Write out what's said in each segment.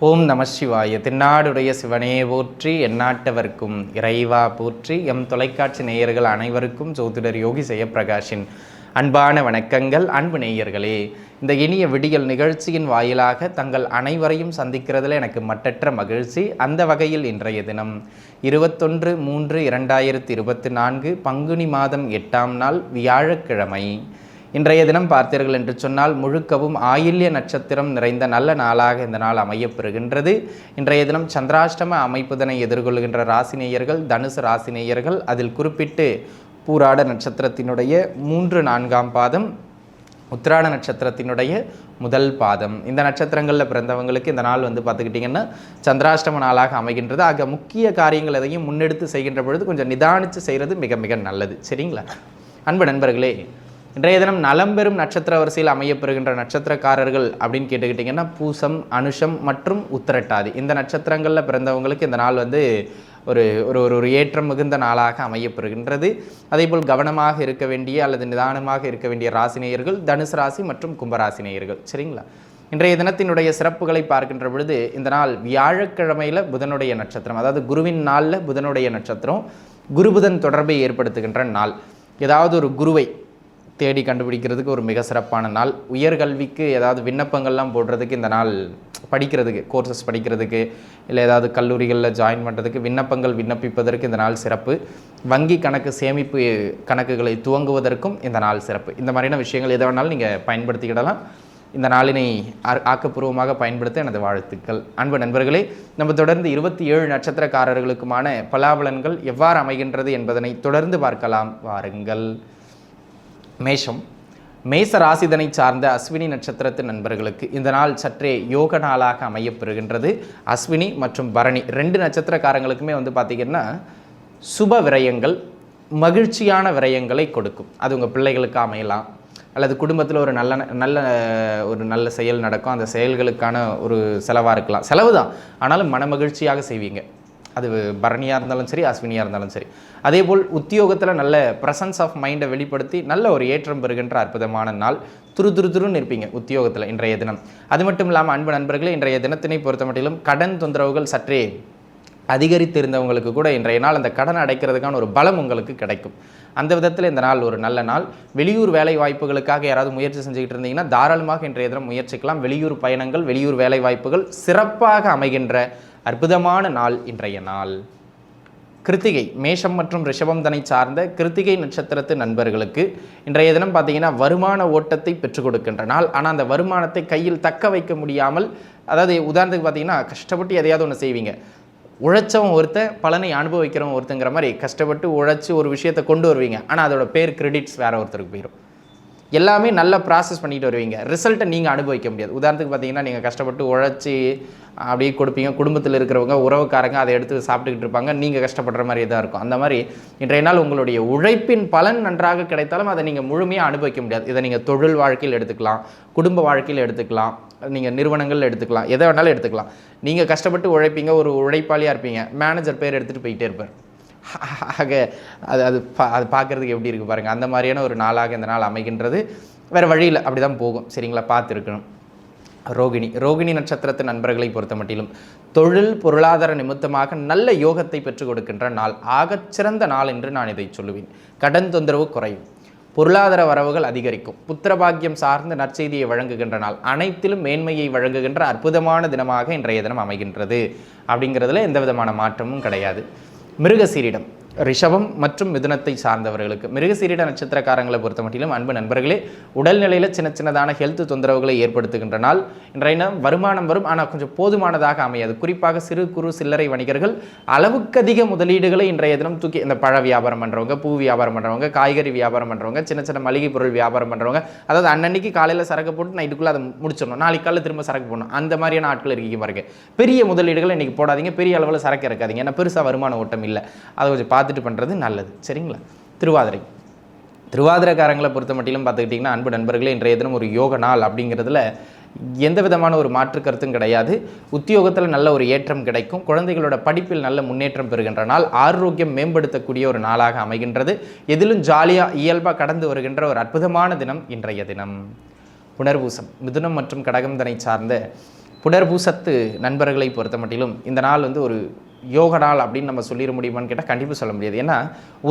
ஓம் நம சிவாய. தென்னாடுடைய சிவனே போற்றி எந்நாட்டவர்க்கும் இறைவா போற்றி. எம் தொலைக்காட்சி நேயர்கள் அனைவருக்கும் ஜோதிடர் யோகி ஜெயப்பிரகாஷின் அன்பான வணக்கங்கள். அன்பு நேயர்களே இந்த இனிய விடியல் நிகழ்ச்சியின் வாயிலாக தங்கள் அனைவரையும் சந்திக்கிறதுல எனக்கு மட்டற்ற மகிழ்ச்சி. அந்த வகையில் இன்றைய தினம் இருபத்தொன்று மூன்று இரண்டாயிரத்தி இருபத்தி நான்கு பங்குனி மாதம் எட்டாம் நாள் வியாழக்கிழமை. இன்றைய தினம் பார்த்தீர்கள் என்று சொன்னால் முழுக்கவும் ஆயில்ய நட்சத்திரம் நிறைந்த நல்ல நாளாக இந்த நாள் அமையப்பெறுகின்றது. இன்றைய தினம் சந்திராஷ்டம அமைப்புதனை எதிர்கொள்கின்ற ராசினேயர்கள் தனுசு ராசினேயர்கள் அதில் குறிப்பிட்டு பூராட நட்சத்திரத்தினுடைய மூன்று நான்காம் பாதம் உத்திராட நட்சத்திரத்தினுடைய முதல் பாதம். இந்த நட்சத்திரங்களில் பிறந்தவங்களுக்கு இந்த நாள் வந்து பார்த்துக்கிட்டிங்கன்னா சந்திராஷ்டம நாளாக அமைகின்றது. ஆக முக்கிய காரியங்கள் எதையும் முன்னெடுத்து செய்கின்ற பொழுது கொஞ்சம் நிதானித்து செய்கிறது மிக மிக நல்லது. சரிங்களா? அன்பு நண்பர்களே இன்றைய தினம் நலம் பெறும் நட்சத்திர வரிசையில் அமையப்பெறுகின்ற நட்சத்திரக்காரர்கள் அப்படின்னு கேட்டுக்கிட்டிங்கன்னா பூசம் அனுஷம் மற்றும் உத்திரட்டாதி. இந்த நட்சத்திரங்களில் பிறந்தவங்களுக்கு இந்த நாள் வந்து ஒரு ஒரு ஒரு ஒரு ஏற்றம் மிகுந்த நாளாக அமையப்பெறுகின்றது. அதேபோல் கவனமாக இருக்க வேண்டிய அல்லது நிதானமாக இருக்க வேண்டிய ராசினேயர்கள் தனுசு ராசி மற்றும் கும்பராசினேயர்கள் சரிங்களா? இன்றைய தினத்தினுடைய சிறப்புகளை பார்க்கின்ற பொழுது இந்த நாள் வியாழக்கிழமையில் புதனுடைய நட்சத்திரம் அதாவது குருவின் நாளில் புதனுடைய நட்சத்திரம் குருபுதன் தொடர்பை ஏற்படுத்துகின்ற நாள். ஏதாவது ஒரு குருவை தேடி கண்டுபிடிக்கிறதுக்கு ஒரு மிக சிறப்பான நாள். உயர்கல்விக்கு ஏதாவது விண்ணப்பங்கள்லாம் போடுறதுக்கு இந்த நாள் படிக்கிறதுக்கு கோர்சஸ் படிக்கிறதுக்கு இல்லை ஏதாவது கல்லூரிகளில் ஜாயின் பண்ணுறதுக்கு விண்ணப்பங்கள் விண்ணப்பிப்பதற்கு இந்த நாள் சிறப்பு. வங்கி கணக்கு சேமிப்பு கணக்குகளை துவங்குவதற்கும் இந்த நாள் சிறப்பு. இந்த மாதிரியான விஷயங்கள் எதை வேணாலும் நீங்கள் பயன்படுத்திக்கிடலாம். இந்த நாளினை ஆக்கப்பூர்வமாக பயன்படுத்த எனது வாழ்த்துக்கள். அன்பு நண்பர்களே நம்ம தொடர்ந்து இருபத்தி ஏழு நட்சத்திரக்காரர்களுக்குமான பலாபலன்கள் எவ்வாறு அமைகின்றது என்பதனை தொடர்ந்து பார்க்கலாம். வாருங்கள். மேஷம். மேச ராசிதனை சார்ந்த அஸ்வினி நட்சத்திரத்து நண்பர்களுக்கு இந்த நாள் சற்றே யோக நாளாக அமையப்பெறுகின்றது. அஸ்வினி மற்றும் பரணி ரெண்டு நட்சத்திரக்காரங்களுக்குமே வந்து பார்த்திங்கன்னா சுப விரயங்கள் மகிழ்ச்சியான விரயங்களை கொடுக்கும். அது உங்கள் பிள்ளைகளுக்கு அமையலாம். அல்லது குடும்பத்தில் ஒரு நல்ல நல்ல ஒரு நல்ல செயல் நடக்கும். அந்த செயல்களுக்கான ஒரு செலவாக இருக்கலாம். செலவு தான் ஆனாலும் மனமகிழ்ச்சியாக செய்வீங்க. அது பரணியாக இருந்தாலும் சரி அஸ்வினியாக இருந்தாலும் சரி. அதேபோல் உத்தியோகத்தில் நல்ல ப்ரெசன்ஸ் ஆஃப் மைண்டை வெளிப்படுத்தி நல்ல ஒரு ஏற்றம் பெறுகின்ற அற்புதமான நாள். துரு துரு துருன்னு இருப்பீங்க உத்தியோகத்தில் இன்றைய தினம். அது மட்டும் இல்லாமல் அன்பு நண்பர்களே இன்றைய தினத்தினை பொறுத்த மட்டிலும் கடன் தொந்தரவுகள் சற்றே அதிகரித்திருந்தவங்களுக்கு கூட இன்றைய நாள் அந்த கடன் அடைக்கிறதுக்கான ஒரு பலம் உங்களுக்கு கிடைக்கும். அந்த விதத்தில் இந்த நாள் ஒரு நல்ல நாள். வெளியூர் வேலை வாய்ப்புகளுக்காக யாராவது முயற்சி செஞ்சுக்கிட்டு இருந்தீங்கன்னா தாராளமாக இன்றைய தினம் முயற்சிக்கலாம். வெளியூர் பயணங்கள் வெளியூர் வேலை வாய்ப்புகள் சிறப்பாக அமைகின்ற அற்புதமான நாள் இன்றைய நாள். கிருத்திகை மேஷம் மற்றும் ரிஷபம் தனை சார்ந்த கிருத்திகை நட்சத்திரத்து நண்பர்களுக்கு இன்றைய தினம் பார்த்தீங்கன்னா வருமான ஓட்டத்தை பெற்றுக் கொடுக்கின்ற நாள். ஆனால் அந்த வருமானத்தை கையில் தக்க வைக்க முடியாமல் அதாவது உதாரணத்துக்கு பார்த்தீங்கன்னா கஷ்டப்பட்டு எதையாவது ஒன்று செய்வீங்க. உழைச்சவன் ஒருத்தன் பலனை அனுபவிக்கிறவன் ஒருத்தங்கிற மாதிரி கஷ்டப்பட்டு உழைச்சி ஒரு விஷயத்தை கொண்டு வருவீங்க. ஆனால் அதோட பேர் கிரெடிட்ஸ் வேற ஒருத்தருக்கு போயிடும் எல்லாமே நல்லா ப்ராசஸ் பண்ணிட்டு வருவீங்க. ரிசல்ட்டை நீங்கள் அனுபவிக்க முடியாது. உதாரணத்துக்கு பார்த்தீங்கன்னா நீங்கள் கஷ்டப்பட்டு உழைச்சி அப்படியே கொடுப்பீங்க. குடும்பத்தில் இருக்கிறவங்க உறவுக்காரங்க அதை எடுத்து சாப்பிட்டுக்கிட்டு இருப்பாங்க. நீங்கள் கஷ்டப்படுற மாதிரி தான் இருக்கும். அந்த மாதிரி இன்றைய நாள் உங்களுடைய உழைப்பின் பலன் நன்றாக கிடைத்தாலும் அதை நீங்கள் முழுமையாக அனுபவிக்க முடியாது. இதை நீங்கள் தொழில் வாழ்க்கையில் எடுத்துக்கலாம். குடும்ப வாழ்க்கையில் எடுத்துக்கலாம். நீங்கள் நிறுவனங்கள் எடுத்துக்கலாம். எதை வேணாலும் எடுத்துக்கலாம். நீங்கள் கஷ்டப்பட்டு உழைப்பீங்க. ஒரு உழைப்பாளியாக இருப்பீங்க. மேனேஜர் பேர் எடுத்துகிட்டு போயிட்டே இருப்பார். ஆக அது அது பா அது பார்க்குறதுக்கு எப்படி இருக்குது பாருங்கள் அந்த மாதிரியான ஒரு நாளாக இந்த நாள் அமைகின்றது. வேறு வழியில் அப்படி தான் போகும். சரிங்களா? பார்த்துருக்கணும். ரோகிணி. ரோகிணி நட்சத்திரத்து நண்பர்களை பொறுத்த மட்டிலும் தொழில் பொருளாதார நிமித்தமாக நல்ல யோகத்தை பெற்றுக் கொடுக்கின்ற நாள். ஆகச்சிறந்த நாள் என்று நான் இதை சொல்லுவேன். கடன் தொந்தரவு குறையும். பொருளாதார வரவுகள் அதிகரிக்கும். புத்திரபாக்கியம் சார்ந்த நற்செய்தியை வழங்குகின்ற நாள். அனைத்திலும் மேன்மையை வழங்குகின்ற அற்புதமான தினமாக இன்றைய தினம் அமைகின்றது. அப்படிங்கிறதுல எந்த விதமான மாற்றமும் கிடையாது. மிருகசீரிடம். ரிஷபம் மற்றும் மிதுனத்தை சார்ந்தவர்களுக்கு. மிருகசீரிட நட்சத்திரக்காரங்களை பொறுத்த மட்டிலும் அன்பு நண்பர்களே உடல்நிலையில் சின்ன சின்னதான ஹெல்த் தொந்தரவுகளை ஏற்படுத்துகின்ற நாள். இன்றைய தினம் வருமானம் வரும் ஆனால் கொஞ்சம் போதுமானதாக அமையாது. குறிப்பாக சிறு குறு சில்லறை வணிகர்கள் அளவுக்கு அதிக முதலீடுகளை இன்றைய தினம் தூக்கி இந்த பழ வியாபாரம் பண்ணுறவங்க பூ வியாபாரம் பண்ணுறவங்க காய்கறி வியாபாரம் பண்ணுறவங்க சின்ன சின்ன மளிகை பொருள் வியாபாரம் பண்ணுறவங்க அதாவது அன்னன்னைக்கு காலையில் சரக்கு போட்டு நைட்டுக்குள்ளே அதை முடிச்சிடணும். நாளைக்கு காலையில் திரும்ப சரக்கு போடணும். அந்த மாதிரியான ஆட்கள் இருக்கீங்க பாருங்க. பெரிய முதலீடுகள் இன்றைக்கி போடாதீங்க. பெரிய அளவில் சரக்கு இருக்காதிங்க ஏன்னா பெருசாக வருமான ஓட்டம் இல்லை. அதை கொஞ்சம் பார்த்து பார்த்துட்டு பண்ணுறது நல்லது. சரிங்களா? திருவாதிரை. திருவாதிரைக்காரங்களை பொறுத்த மட்டிலும் பார்த்துக்கிட்டிங்கன்னா அன்பு நண்பர்களே இன்றைய தினம் ஒரு யோக நாள் அப்படிங்கிறதுல எந்த விதமான ஒரு மாற்று கருத்தும் கிடையாது. உத்தியோகத்தில் நல்ல ஒரு ஏற்றம் கிடைக்கும். குழந்தைகளோட படிப்பில் நல்ல முன்னேற்றம் பெறுகின்ற நாள். ஆரோக்கியம் மேம்படுத்தக்கூடிய ஒரு நாளாக அமைகின்றது. எதிலும் ஜாலியாக இயல்பாக கடந்து வருகின்ற ஒரு அற்புதமான தினம் இன்றைய தினம். புனர்பூசம். மிதுனம் மற்றும் கடகம் தனை சார்ந்த புனர்பூசத்து நண்பர்களை பொறுத்த மட்டிலும் இந்த நாள் வந்து ஒரு யோக நாள் அப்படின்னு நம்ம சொல்லிட முடியுமான்னு கேட்டால் கண்டிப்பாக சொல்ல முடியாது. ஏன்னா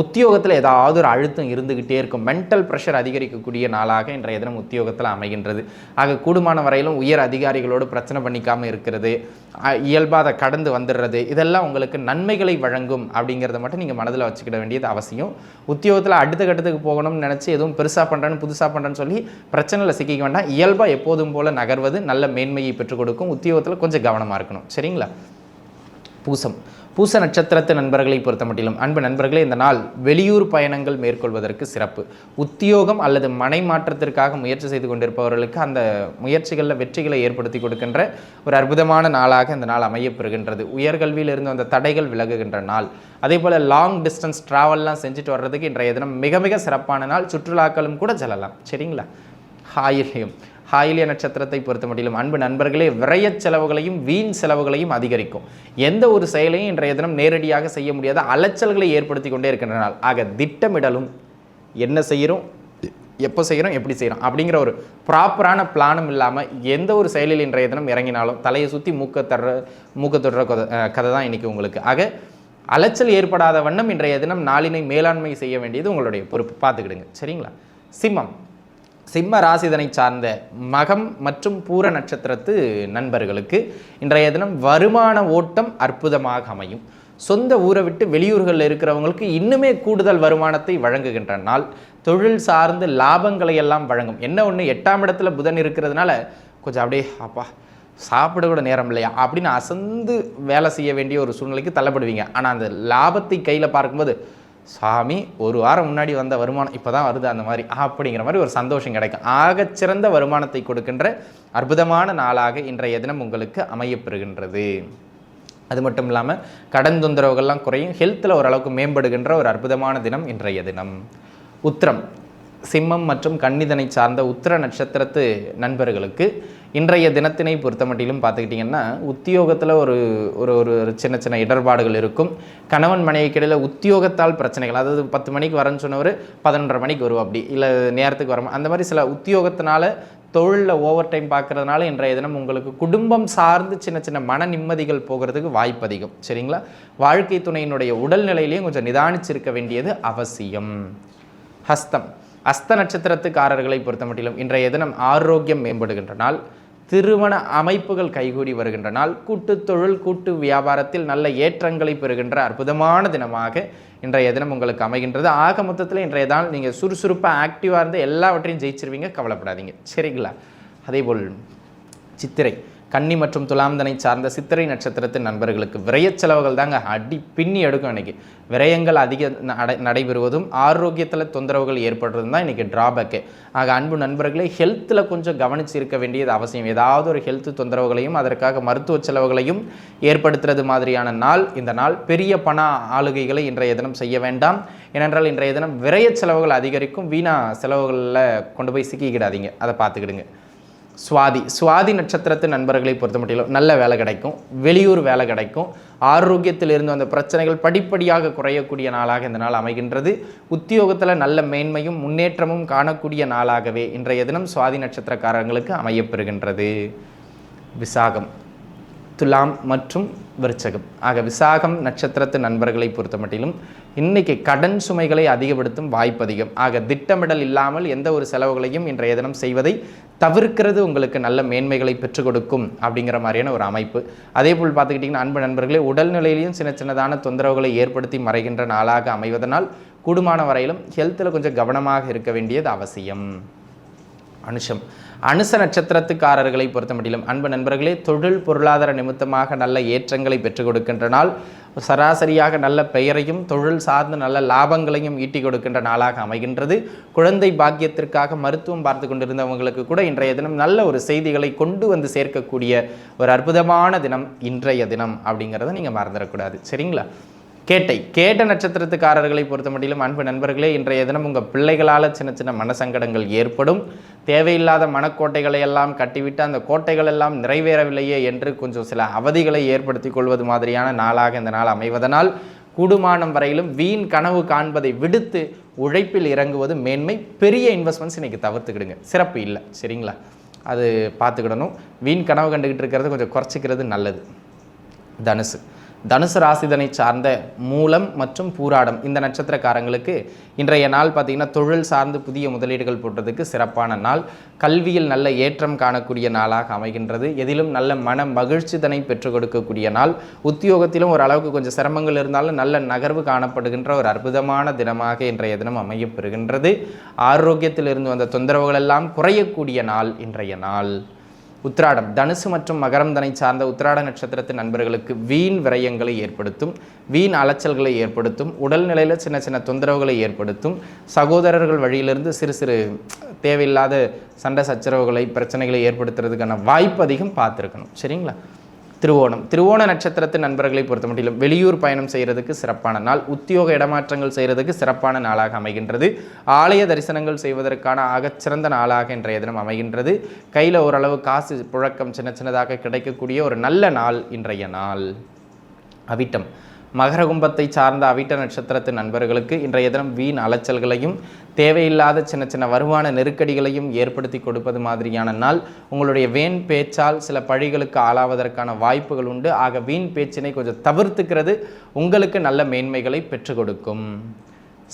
உத்தியோகத்தில் ஏதாவது ஒரு அழுத்தம் இருந்துக்கிட்டே இருக்கும். மென்டல் ப்ரெஷர் அதிகரிக்கக்கூடிய நாளாக இன்றைய தினம் உத்தியோகத்தில் அமைகின்றது. ஆக கூடுமான வரையிலும் உயர் அதிகாரிகளோடு பிரச்சனை பண்ணிக்காமல் இருக்கிறது இயல்பாக அதை கடந்து வந்துடுறது இதெல்லாம் உங்களுக்கு நன்மைகளை வழங்கும் அப்படிங்கிறத மட்டும் நீங்கள் மனதில் வச்சுக்கிட வேண்டியது அவசியம். உத்தியோகத்தில் அடுத்த கட்டத்துக்கு போகணும்னு நினச்சி எதுவும் பெருசாக பண்ணுறேன்னு புதுசாக பண்ணுறேன்னு சொல்லி பிரச்சனையில் சிக்கிக்க வேண்டாம். இயல்பாக எப்போதும் போல் நகர்வது நல்ல மேன்மையை பெற்றுக் கொடுக்கும். உத்தியோகத்தில் கொஞ்சம் கவனமாக இருக்கணும். சரிங்களா? பூசம். பூச நட்சத்திரத்து நண்பர்களை பொறுத்த மட்டிலும் அன்பு நண்பர்களே இந்த நாள் வெளியூர் பயணங்கள் மேற்கொள்வதற்கு சிறப்பு. உத்தியோகம் அல்லது மனை மாற்றத்திற்காக முயற்சி செய்து கொண்டிருப்பவர்களுக்கு அந்த முயற்சிகளில் வெற்றிகளை ஏற்படுத்தி கொடுக்கின்ற ஒரு அற்புதமான நாளாக இந்த நாள் அமையப்பெறுகின்றது. உயர்கல்வியில் இருந்து வந்த தடைகள் விலகுகின்ற நாள். அதே போல் லாங் டிஸ்டன்ஸ் ட்ராவல்லாம் செஞ்சுட்டு வர்றதுக்கு இன்றைய தினம் மிக மிக சிறப்பான நாள். சுற்றுலாக்களும் கூட செல்லலாம். சரிங்களா? ஹாயில்யம். ஹாயிலிய நட்சத்திரத்தை பொறுத்த மட்டிலும் அன்பு நண்பர்களே விரைய செலவுகளையும் வீண் செலவுகளையும் அதிகரிக்கும். எந்த ஒரு செயலையும் இன்றைய தினம் நேரடியாக செய்ய முடியாத அலைச்சல்களை ஏற்படுத்தி கொண்டே இருக்கின்ற நாள் ஆக திட்டமிடலும் என்ன செய்கிறோம் எப்போ செய்கிறோம் எப்படி செய்கிறோம் அப்படிங்கிற ஒரு ப்ராப்பரான பிளானும் இல்லாமல் எந்த ஒரு செயலில் இன்றைய தினம் இறங்கினாலும் தலையை சுற்றி மூக்க தர்ற மூக்க தொடுற கதை கதை தான் இன்றைக்கி உங்களுக்கு. ஆக அலைச்சல் ஏற்படாத வண்ணம் இன்றைய தினம் நாளினை மேலாண்மை செய்ய வேண்டியது உங்களுடைய பொறுப்பு. பார்த்துக்கிடுங்க. சரிங்களா? சிம்மம். சிம்ம ராசிதனை சார்ந்த மகம் மற்றும் பூர நட்சத்திரத்து நண்பர்களுக்கு இன்றைய தினம் வருமான ஓட்டம் அற்புதமாக அமையும். சொந்த ஊரை விட்டு வெளியூர்களில் இருக்கிறவங்களுக்கு இன்னுமே கூடுதல் வருமானத்தை வழங்குகின்ற நாள். தொழில் சார்ந்து லாபங்களை எல்லாம் வழங்கும். என்ன ஒன்று எட்டாம் இடத்துல புதன் இருக்கிறதுனால கொஞ்சம் அப்படியே அப்பா சாப்பிட கூட நேரம் இல்லையா? அப்படின்னு அசந்து வேலை செய்ய வேண்டிய ஒரு சூழ்நிலைக்கு தள்ளப்படுவீங்க. ஆனால் அந்த லாபத்தை கையில் பார்க்கும்போது சாமி ஒரு வாரம் முன்னாடி வந்த வருமானம் இப்போ தான் வருது அந்த மாதிரி. அப்படிங்கிற மாதிரி ஒரு சந்தோஷம் கிடைக்கும். ஆகச்சிறந்த வருமானத்தை கொடுக்கின்ற அற்புதமான நாளாக இன்றைய தினம் உங்களுக்கு அமையப்பெறுகின்றது. அது மட்டும் இல்லாமல் கடன் தொந்தரவுகள்லாம் குறையும். ஹெல்த்தில் ஓரளவுக்கு மேம்படுகின்ற ஒரு அற்புதமான தினம் இன்றைய தினம். உத்திரம். சிம்மம் மற்றும் கன்னிதனை சார்ந்த உத்திர நட்சத்திரத்து நண்பர்களுக்கு இன்றைய தினத்தினை பொறுத்த மட்டிலும் பார்த்துக்கிட்டிங்கன்னா உத்தியோகத்தில் ஒரு ஒரு ஒரு ஒரு சின்ன சின்ன இடர்பாடுகள் இருக்கும். கணவன் மனைவிக்கு இடையில் உத்தியோகத்தால் பிரச்சனைகள் அதாவது பத்து மணிக்கு வரேன்னு சொன்னவர் பதினொன்றரை மணிக்கு வருவோம் அப்படி இல்லை நேரத்துக்கு வர அந்த மாதிரி சில உத்தியோகத்தினால தொழிலில் ஓவர் டைம் பார்க்குறதுனால இன்றைய தினம் உங்களுக்கு குடும்பம் சார்ந்து சின்ன சின்ன மன நிம்மதிகள் போகிறதுக்கு வாய்ப்பு அதிகம். சரிங்களா? வாழ்க்கை துணையினுடைய உடல்நிலையிலையும் கொஞ்சம் நிதானிச்சிருக்க வேண்டியது அவசியம். ஹஸ்தம். அஸ்த நட்சத்திரத்துக்காரர்களை பொறுத்த மட்டிலும் இன்றைய தினம் ஆரோக்கியம் மேம்படுகின்ற நாள் திருமண அமைப்புகள் கைகூடி வருகின்ற நாள் கூட்டு தொழில் கூட்டு வியாபாரத்தில் நல்ல ஏற்றங்களை பெறுகின்ற அற்புதமான தினமாக இன்றைய தினம் உங்களுக்கு அமைகின்றது. ஆக மொத்தத்தில் இன்றைய நாள் நீங்கள் சுறுசுறுப்பாக ஆக்டிவாக இருந்து எல்லாவற்றையும் ஜெயிச்சிருவீங்க கவலைப்படாதீங்க. சரிங்களா? அதேபோல் சித்திரை. கன்னி மற்றும் துலாம்தனை சார்ந்த சித்திரை நட்சத்திரத்தின் நண்பர்களுக்கு விரயச் செலவுகள் தாங்க அடி பின்னி எடுக்கும் இன்னைக்கு விரயங்கள் அதிக நடைபெறுவதும் ஆரோக்கியத்தில் தொந்தரவுகள் ஏற்படுறதும் தான் இன்றைக்கி ட்ராபேக்கு ஆக அன்பு நண்பர்களே ஹெல்த்தில் கொஞ்சம் கவனித்து இருக்க வேண்டியது அவசியம். ஏதாவது ஒரு ஹெல்த் தொந்தரவுகளையும் அதற்காக மருத்துவ செலவுகளையும் ஏற்படுத்துறது மாதிரியான நாள் இந்த நாள் பெரிய பண ஆளுகைகளை இன்றைய தினம் செய்ய வேண்டாம். ஏனென்றால் இன்றைய தினம் விரயச் செலவுகள் அதிகரிக்கும். வீணா செலவுகளில் கொண்டு போய் சிக்கிக்கிடாதீங்க. அதை பார்த்துக்கிடுங்க. சுவாதி சுவாதி நட்சத்திரத்து நண்பர்களை பொறுத்தமட்டிலும் நல்ல வேலை கிடைக்கும் வெளியூர் வேலை கிடைக்கும் ஆரோக்கியத்தில் இருந்து வந்த பிரச்சனைகள் படிப்படியாக குறையக்கூடிய நாளாக இந்த நாள் அமைகின்றது. உத்தியோகத்தில் நல்ல மேன்மையும் முன்னேற்றமும் காணக்கூடிய நாளாகவே இன்றைய தினம் சுவாதி நட்சத்திரக்காரங்களுக்கு அமையப்பெறுகின்றது. விசாகம் துலாம் மற்றும் விருச்சகம். ஆக விசாகம் நட்சத்திரத்து நண்பர்களை பொறுத்த மட்டிலும் இன்னைக்கு கடன் சுமைகளை அதிகப்படுத்தும் வாய்ப்பு அதிகம் ஆக திட்டமிடல் இல்லாமல் எந்த ஒரு செலவுகளையும் இன்றைய தினம் செய்வதை தவிர்க்கிறது உங்களுக்கு நல்ல மேன்மைகளை பெற்றுக் கொடுக்கும் அப்படிங்கிற மாதிரியான ஒரு அமைப்பு. அதே போல் பார்த்துக்கிட்டிங்கன்னா அன்பு நண்பர்களே உடல்நிலையிலையும் சின்ன சின்னதான தொந்தரவுகளை ஏற்படுத்தி மறைகின்ற நாளாக அமைவதனால் கூடுமான வரையிலும் ஹெல்த்தில் கொஞ்சம் கவனமாக இருக்க வேண்டியது அவசியம். அனுஷம். அனுச நட்சத்திரத்துக்காரர்களை பொறுத்த மட்டிலும் அன்பு நண்பர்களே தொழில் பொருளாதார நிமித்தமாக நல்ல ஏற்றங்களை பெற்றுக் கொடுக்கின்ற நாள் சராசரியாக நல்ல பெயரையும் தொழில் சார்ந்த நல்ல லாபங்களையும் ஈட்டி கொடுக்கின்ற நாளாக அமைகின்றது. குழந்தை பாக்கியத்திற்காக மருத்துவம் பார்த்து கொண்டிருந்தவங்களுக்கு கூட இன்றைய தினம் நல்ல ஒரு செய்திகளை கொண்டு வந்து சேர்க்கக்கூடிய ஒரு அற்புதமான தினம் இன்றைய தினம் அப்படிங்கிறத நீங்கள் மறந்துடக்கூடாது. சரிங்களா? கேட்டை. கேட்ட நட்சத்திரத்துக்காரர்களை பொறுத்த மட்டிலும் அன்பு நண்பர்களே இன்றைய தினம் உங்கள் பிள்ளைகளால் சின்ன சின்ன மனசங்கடங்கள் ஏற்படும். தேவையில்லாத மனக்கோட்டைகளை எல்லாம் கட்டிவிட்டு அந்த கோட்டைகள் எல்லாம் நிறைவேறவில்லையே என்று கொஞ்சம் சில அவதிகளை ஏற்படுத்தி கொள்வது மாதிரியான நாளாக இந்த நாள் அமைவதனால் கூடுமானம் வரையிலும் வீண் கனவு காண்பதை விடுத்து உழைப்பில் இறங்குவது மேன்மை பெரிய இன்வெஸ்ட்மெண்ட்ஸ் இன்றைக்கி தவிர்த்துக்கிடுங்க. சிறப்பு இல்லை. சரிங்களா? அது பார்த்துக்கிடணும். வீண் கனவு கண்டுக்கிட்டு இருக்கிறது கொஞ்சம் குறைச்சிக்கிறது நல்லது. தனுசு. தனுசு ராசிதனை சார்ந்த மூலம் மற்றும் பூராடம் இந்த நட்சத்திரக்காரங்களுக்கு இன்றைய நாள் பார்த்திங்கன்னா தொழில் சார்ந்து புதிய முதலீடுகள் போடுறதுக்கு சிறப்பான நாள். கல்வியில் நல்ல ஏற்றம் காணக்கூடிய நாளாக அமைகின்றது. எதிலும் நல்ல மன மகிழ்ச்சிதனை பெற்றுக் கொடுக்கக்கூடிய நாள். உத்தியோகத்திலும் ஓரளவுக்கு கொஞ்சம் சிரமங்கள் இருந்தாலும் நல்ல நகர்வு காணப்படுகின்ற ஒரு அற்புதமான தினமாக இன்றைய தினம் அமையப்பெறுகின்றது ஆரோக்கியத்தில் இருந்து வந்த தொந்தரவுகள் எல்லாம் குறையக்கூடிய நாள் இன்றைய நாள். உத்திராடம். தனுசு மற்றும் மகரம் தனை சார்ந்த உத்திராட நட்சத்திரத்தின் நண்பர்களுக்கு வீண் விரயங்களை ஏற்படுத்தும் வீண் அலைச்சல்களை ஏற்படுத்தும் உடல்நிலையில் சின்ன சின்ன தொந்தரவுகளை ஏற்படுத்தும் சகோதரர்கள் வழியிலிருந்து சிறு சிறு தேவையில்லாத சண்டை சச்சரவுகளை பிரச்சனைகளை ஏற்படுத்துறதுக்கான வாய்ப்பு அதிகம் பார்த்துருக்கணும். சரிங்களா? திருவோணம். திருவோண நட்சத்திரத்து நண்பர்களை பொறுத்த மட்டிலும் வெளியூர் பயணம் செய்கிறதுக்கு சிறப்பான நாள் உத்தியோக இடமாற்றங்கள் செய்கிறதுக்கு சிறப்பான நாளாக அமைகின்றது. ஆலய தரிசனங்கள் செய்வதற்கான ஆகச்சிறந்த நாளாக இன்றைய தினம் அமைகின்றது. கையில் ஓரளவு காசு புழக்கம் சின்ன சின்னதாக கிடைக்கக்கூடிய ஒரு நல்ல நாள் இன்றைய நாள். அவிட்டம். மகர கும்பத்தை சார்ந்த அவிட்ட நட்சத்திரத்து நண்பர்களுக்கு இன்றைய தினம் வீண் அலைச்சல்களையும் தேவையில்லாத சின்ன சின்ன வருமான நெருக்கடிகளையும் ஏற்படுத்தி கொடுப்பது மாதிரியான நாள். உங்களுடைய வேன் பேச்சால் சில பழிகளுக்கு ஆளாவதற்கான வாய்ப்புகள் உண்டு. ஆக வீண் பேச்சினை கொஞ்சம் தவிர்த்துக்கிறது. உங்களுக்கு நல்ல மேன்மைகளை பெற்றுக் கொடுக்கும்.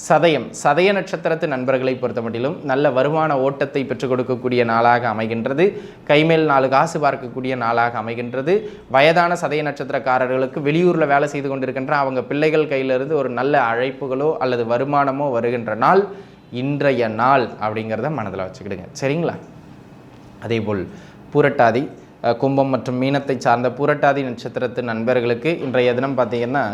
சதயம் சதய நட்சத்திரத்து நண்பர்களை பொறுத்த மட்டிலும் நல்ல வருமான ஓட்டத்தை பெற்றுக் கொடுக்கக்கூடிய நாளாக அமைகின்றது. கைமேல் நாலு காசு பார்க்கக்கூடிய நாளாக அமைகின்றது. வயதான சதய நட்சத்திரக்காரர்களுக்கு வெளியூரில் வேலை செய்து கொண்டிருக்கின்ற அவங்க பிள்ளைகள் கையிலிருந்து ஒரு நல்ல அழைப்புகளோ அல்லது வருமானமோ வருகின்ற நாள் இன்றைய நாள் அப்படிங்கிறத மனதில் வச்சுக்கிடுங்க. சரிங்களா? அதேபோல் பூரட்டாதி கும்பம் மற்றும் மீனத்தை சார்ந்த பூரட்டாதி நட்சத்திரத்து நண்பர்களுக்கு இன்றைய தினம் பார்த்தீங்கன்னா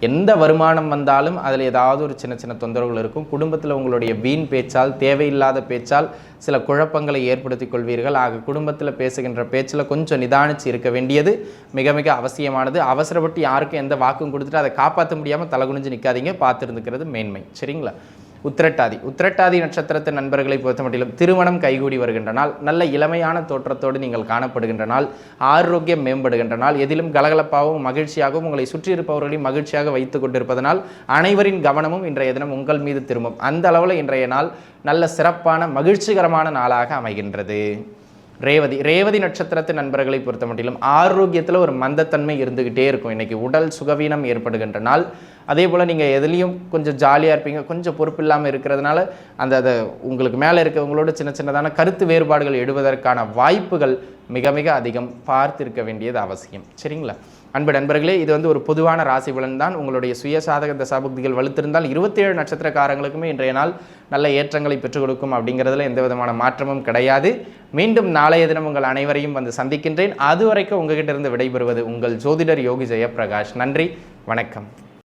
எந்த வருமானம் வந்தாலும் அதில் ஏதாவது ஒரு சின்ன சின்ன தொந்தரவுகள் இருக்கும். குடும்பத்தில் உங்களுடைய வீண் பேச்சால் தேவையில்லாத பேச்சால் சில குழப்பங்களை ஏற்படுத்திக் கொள்வீர்கள். ஆக குடும்பத்தில் பேசுகின்ற பேச்சில் கொஞ்சம் நிதானிச்சு இருக்க வேண்டியது மிக மிக அவசியமானது. அவசரப்பட்டு யாருக்கும் எந்த வாக்கும் கொடுத்துட்டு அதை காப்பாற்ற முடியாமல் தலகுனிஞ்சு நிற்காதீங்க பார்த்துருந்துக்கிறது மேன்மை. சரிங்களா? உத்திரட்டாதி. உத்திரட்டாதி நட்சத்திரத்து நண்பர்களை பொறுத்த மட்டிலும் திருமணம் கைகூடி வருகின்ற நாள் நல்ல இளமையான தோற்றத்தோடு நீங்கள் காணப்படுகின்ற நாள் ஆரோக்கியம் மேம்படுகின்ற நாள் எதிலும் கலகலப்பாகவும் மகிழ்ச்சியாகவும் உங்களை சுற்றி இருப்பவர்களையும் மகிழ்ச்சியாக வைத்துக் கொண்டிருப்பதனால் அனைவரின் கவனமும் இன்றைய தினம் உங்கள் மீது திரும்பும். அந்த அளவில் இன்றைய நாள் நல்ல சிறப்பான மகிழ்ச்சிகரமான நாளாக அமைகின்றது. ரேவதி ரேவதி நட்சத்திரத்து நண்பர்களை பொறுத்த மட்டிலும் ஆரோக்கியத்தில் ஒரு மந்தத்தன்மை இருந்துக்கிட்டே இருக்கும். இன்றைக்கி உடல் சுகவீனம் ஏற்படுகின்ற நாள். அதே போல் நீங்கள் எதுலேயும் கொஞ்சம் ஜாலியாக இருப்பீங்க கொஞ்சம் பொறுப்பு இல்லாமல் இருக்கிறதுனால அந்த அதை உங்களுக்கு மேலே இருக்கவங்களோட சின்ன சின்னதான கருத்து வேறுபாடுகள் எடுவதற்கான வாய்ப்புகள் மிக மிக அதிகம் பார்த்திருக்க வேண்டியது அவசியம். சரிங்களா? அன்பு நண்பர்களே இது வந்து ஒரு பொதுவான ராசி பலன் தான். உங்களுடைய சுயசாதக தசாபக்திகள் வலுத்திருந்தால் இருபத்தேழு நட்சத்திரக்காரங்களுக்குமே இன்றைய நாள் நல்ல ஏற்றங்களை பெற்றுக் கொடுக்கும் அப்படிங்கிறதுல எந்த விதமான மாற்றமும் கிடையாது. மீண்டும் நாளைய தினம் உங்கள் அனைவரையும் வந்து சந்திக்கின்றேன். அதுவரைக்கும் உங்ககிட்ட இருந்து விடைபெறுவது உங்கள் ஜோதிடர் யோகி ஜெயபிரகாஷ் நன்றி வணக்கம்.